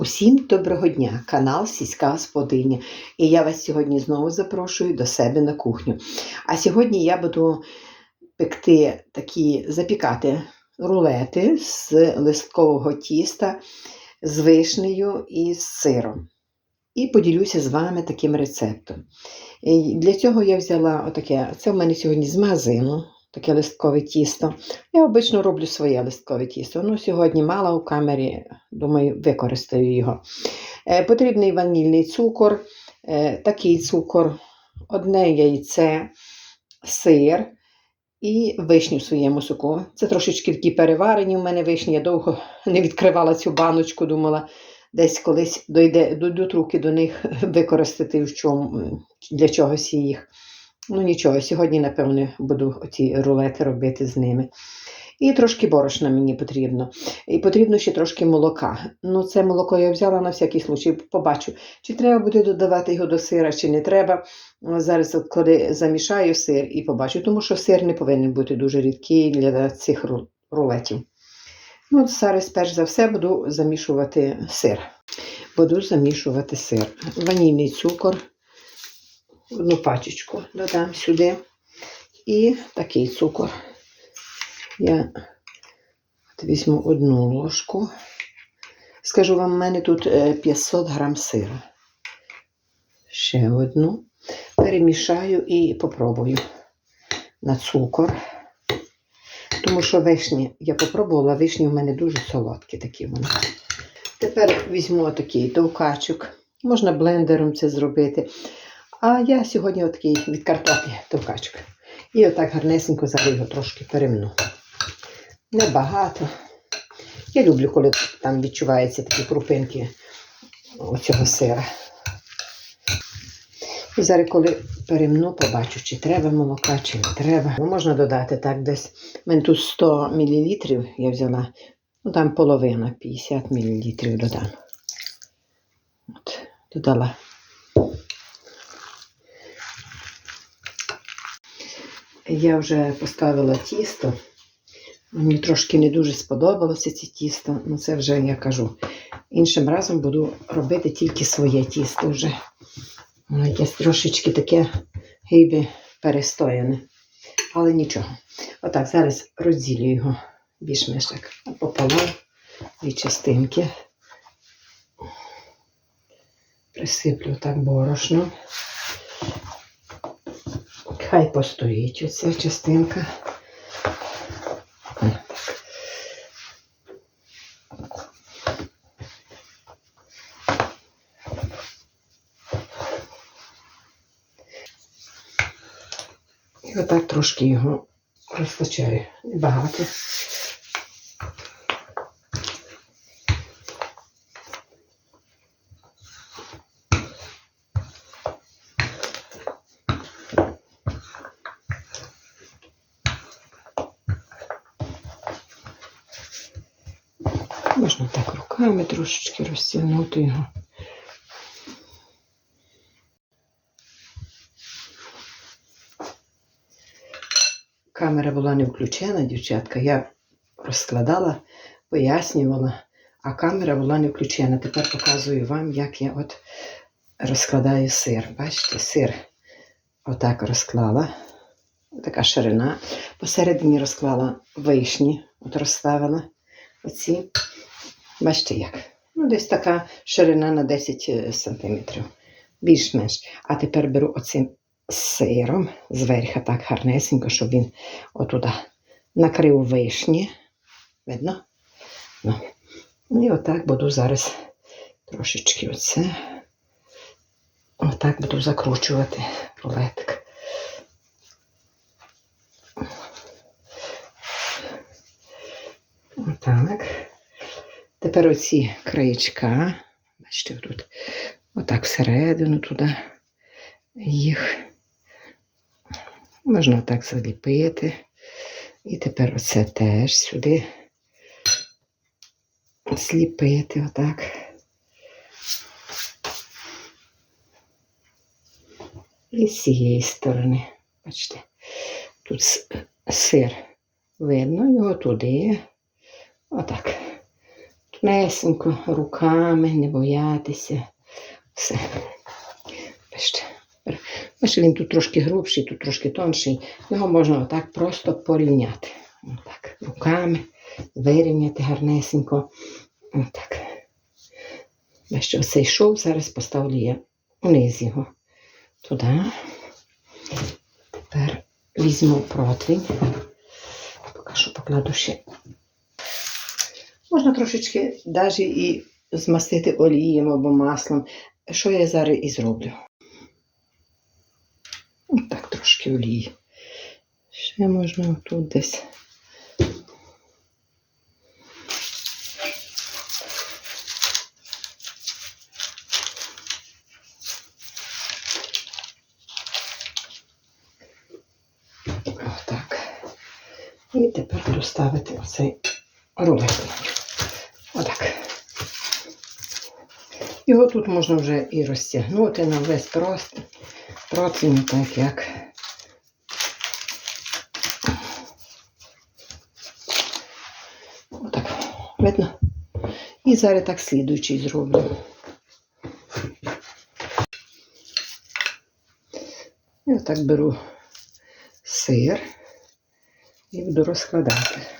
Усім доброго дня, канал Сільська Господиня. І я вас сьогодні знову запрошую до себе на кухню. А сьогодні я буду пекти такі, запікати рулети з листкового тіста з вишнею і з сиром. І поділюся з вами таким рецептом. І Для цього я взяла отаке, це в мене сьогодні з магазину, таке листкове тісто. Я обично роблю своє листкове тісто. Ну, сьогодні мало у камері, думаю, використаю його. Е, потрібний ванільний цукор, е, такий цукор, одне яйце, сир і вишню в своєму соку. Це трошечки такі переварені у мене вишні. Я довго не відкривала цю баночку, думала, десь колись дойде, дойдуть руки до них використати в чому, для чогось їх. Ну нічого, сьогодні, напевно, буду оці рулети робити з ними. І трошки борошна мені потрібно. І потрібно ще трошки молока. Ну, це молоко я взяла на всякий случай, побачу, чи треба буде додавати його до сира, чи не треба. Зараз, коли замішаю сир і побачу, тому що сир не повинен бути дуже рідкий для цих рулетів. Ну, зараз, перш за все, буду замішувати сир. Буду замішувати сир. Ванільний цукор, одну пачечку додам сюди. І такий цукор. Я візьму одну ложку. Скажу вам, в мене тут е, 500 грам сира. Ще одну. Перемішаю і попробую на цукор. Тому що вишні, я попробувала, вишні в мене дуже солодкі такі вони. Тепер візьму такий товкачок. Можна блендером це зробити. А я сьогодні отакий від картоплі товкачок. І отак гарнесенько зараз його трошки перемну. Небагато. Я люблю, коли там відчуваються такі крупинки оцього сира. І зараз, коли перемну, побачу, чи треба молока, чи не треба. Ну, можна додати так десь. У мене тут 100 мл я взяла. Ну там половина, 50 мл додам. От, додала. Я вже поставила тісто. Мені трошки не дуже сподобалося це тісто, ну це вже я кажу. Іншим разом буду робити тільки своє тісто вже. Воно якесь трошечки таке гейби перестояне. Але нічого. Отак, зараз розділю його більш-менш так пополам дві частинки. Присиплю так борошно. Хай постоїть оця частинка. І отак трошки його розпочаю Небагато. Трошечки розтягнути його. Камера була не включена, дівчатка. Я розкладала, пояснювала, а камера була не включена. Тепер показую вам, як я от розкладаю сир. Бачите, сир отак розклала. Така ширина. Посередині розклала вишні, от розставила оці. Бачите як? Ну, десь така ширина на 10 см. Більш-менш. А тепер беру оцим сиром зверху так гарнесенько, щоб він отуда накрив вишні. Видно? Ну. І отак буду зараз трошечки оце. Отак буду закручувати рулетик. Отак. Тепер оці краєчка, бачите, тут отак всередину туди їх можна так заліпити. І тепер оце теж сюди сліпити отак. І з цієї сторони, бачите, тут сир видно, його туди, отак Лесенько, руками, не боятися. Все. Бачите, він тут трошки грубший, тут трошки тонший. Його можна отак просто порівняти. Отак, руками вирівняти гарнесенько. Отак. Бачите, оцей шов зараз поставлю я вниз його. Туди. Тепер візьму противень. Поки що покладу ще. Можна трошечки навіть і змастити олієм або маслом. Що я зараз і зроблю. Так, трошки олії. Ще можна тут десь. Отак. І тепер буду ставити оцей рулет. Отак. Його тут можна вже і розтягнути на весь просто противень, так як. Отак. Видно? І зараз так слідуючий зроблю. І отак беру сир і буду розкладати.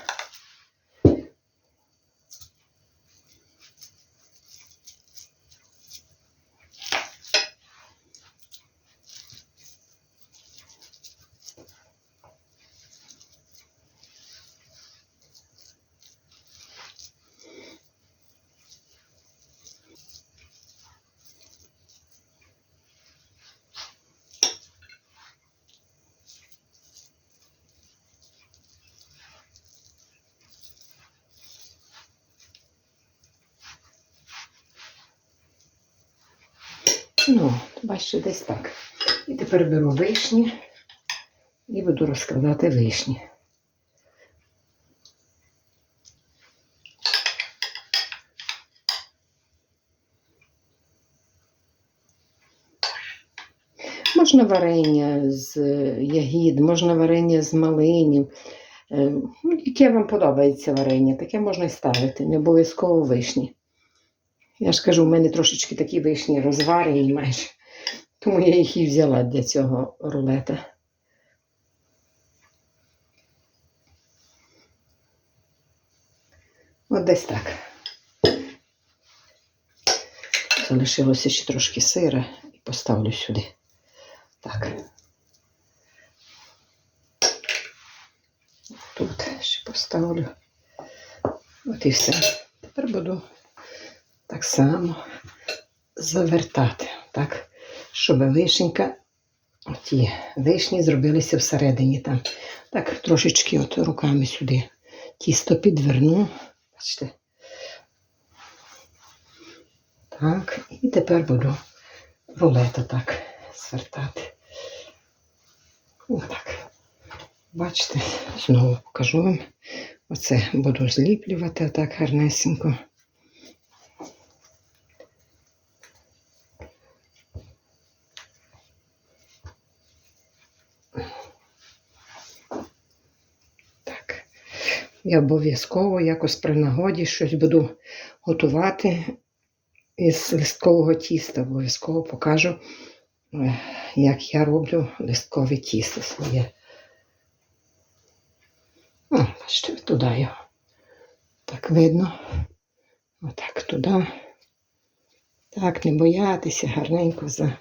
Ну, бачите, десь так. І тепер беру вишні і буду розкладати вишні. Можна варення з ягід, можна варення з малинів. Е, ну, Яке вам подобається варення, таке можна і ставити, не обов'язково вишні. Я ж кажу, у мене трошечки такі вишні розварені майже. Тому я їх і взяла для цього рулета. От десь так. Залишилося ще трошки сира і поставлю сюди. Так. Тут ще поставлю. От і все. Тепер буду так само завертати, так, щоб вишенька, ті вишні зробилися всередині там. Так, трошечки от руками сюди тісто підверну. Бачите. Так, і тепер буду рулета так звертати. Отак. Бачите, знову покажу вам. Оце буду зліплювати так гарнесенько. Так. Я обов'язково якось при нагоді щось буду готувати із листкового тіста. Обов'язково покажу, е, як я роблю листкове тісто своє. Бачите, туди його. Так видно. Отак туди. Так, не боятися, гарненько за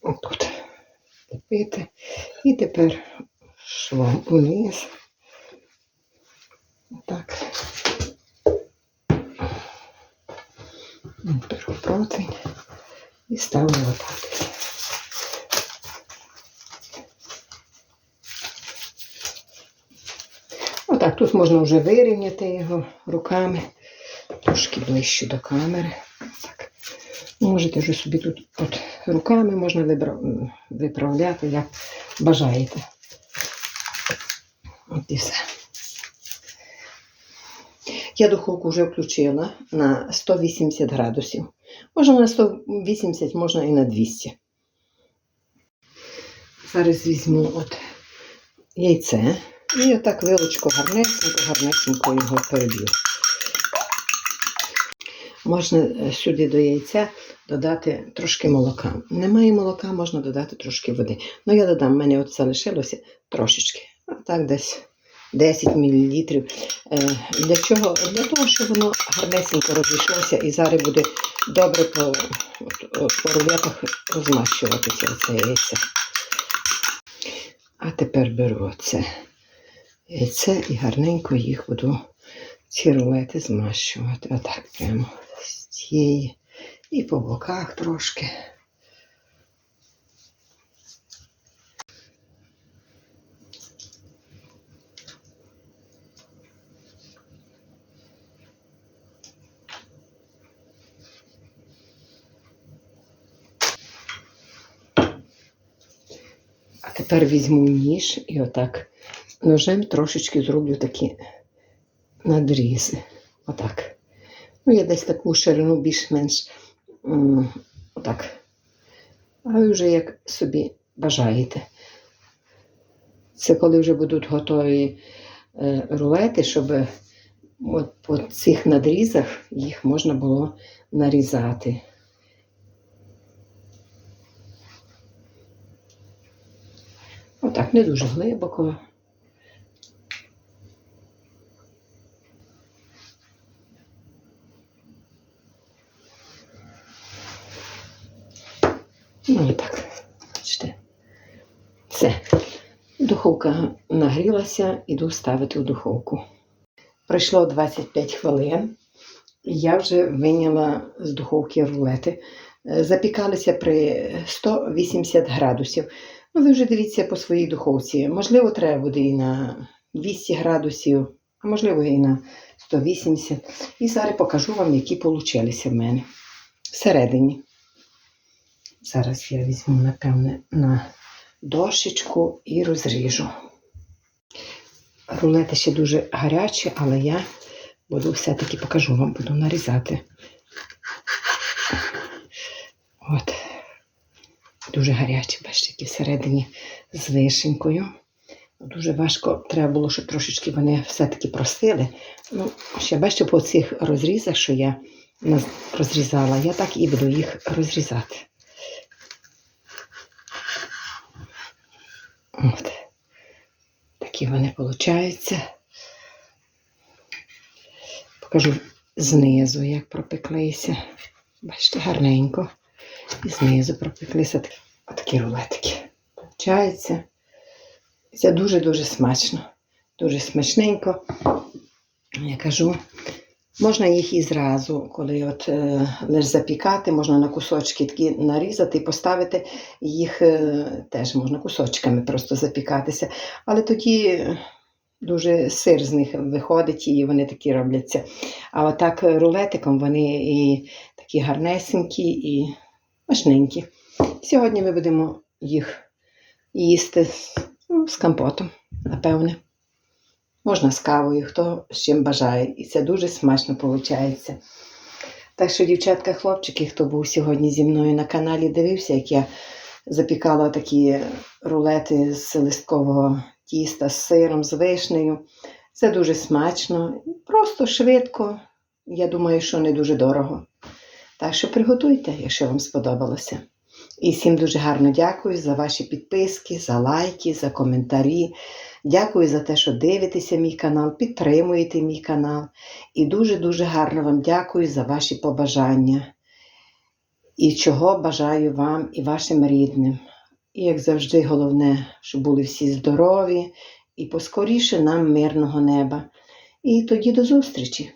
отут лепити. І тепер швом униз. Так. Беру противень і ставлю лопатися. Отак, тут можна вже вирівняти його руками, трошки ближче до камери. Так. Можете вже собі тут от руками можна виправляти, як бажаєте. От і все. Я духовку вже включила на 180 градусів. Можна на 180, можна і на 200. Зараз візьму от яйце і отак вилочку гарнесенько, гарнесенько його переб'ю. можна е, сюди до яйця додати трошки молока. Немає молока, можна додати трошки води. Ну, я додам, в мене от залишилося трошечки. А так десь 10 мл. Для чого? Для того, щоб воно гарнесенько розійшлося і зараз буде добре по, от, по рулетах розмащуватися це яйце. А тепер беру оце яйце і гарненько їх буду ці рулети змащувати. Отак прямо з цієї і по боках трошки. Тепер візьму ніж і отак ножем трошечки зроблю такі надрізи. Отак. Ну, я десь таку ширину більш-менш отак. А ви вже як собі бажаєте. Це коли вже будуть готові е, рулети, щоб от по цих надрізах їх можна було нарізати. Отак, не дуже глибоко. Ну і так, бачите. Все. Духовка нагрілася, іду ставити в духовку. Пройшло 25 хвилин, я вже виняла з духовки рулети. Запікалися при 180 градусів. Ну, ви вже дивіться по своїй духовці. Можливо, треба буде і на 200 градусів, а можливо, і на 180. І зараз покажу вам, які получилися в мене всередині. Зараз я візьму, напевне, на дощечку і розріжу. Рулети ще дуже гарячі, але я буду все-таки покажу вам, буду нарізати. От. Дуже гарячі, бачите, які всередині з вишенькою. Дуже важко треба було, щоб трошечки вони все-таки простили. Ну, ще бачите, по цих розрізах, що я розрізала, я так і буду їх розрізати. От. Такі вони получаються. Покажу знизу, як пропеклися. Бачите, гарненько. І знизу пропеклися отакі рулетики. Получається. Це дуже-дуже смачно. Дуже смачненько. Я кажу, можна їх і зразу, коли от е, лиш запікати, можна на кусочки такі нарізати і поставити їх е, теж можна кусочками просто запікатися. Але тоді дуже сир з них виходить і вони такі робляться. А отак рулетиком вони і такі гарнесенькі і смачненькі. Сьогодні ми будемо їх їсти ну, з компотом, напевне. Можна з кавою, хто з чим бажає. І це дуже смачно виходить. Так що, дівчатка, хлопчики, хто був сьогодні зі мною на каналі, дивився, як я запікала такі рулети з листкового тіста з сиром, з вишнею. Це дуже смачно, просто швидко. Я думаю, що не дуже дорого. Так що приготуйте, якщо вам сподобалося. І всім дуже гарно дякую за ваші підписки, за лайки, за коментарі. Дякую за те, що дивитеся мій канал, підтримуєте мій канал. І дуже-дуже гарно вам дякую за ваші побажання. І чого бажаю вам і вашим рідним. І як завжди, головне, щоб були всі здорові і поскоріше нам мирного неба. І тоді до зустрічі!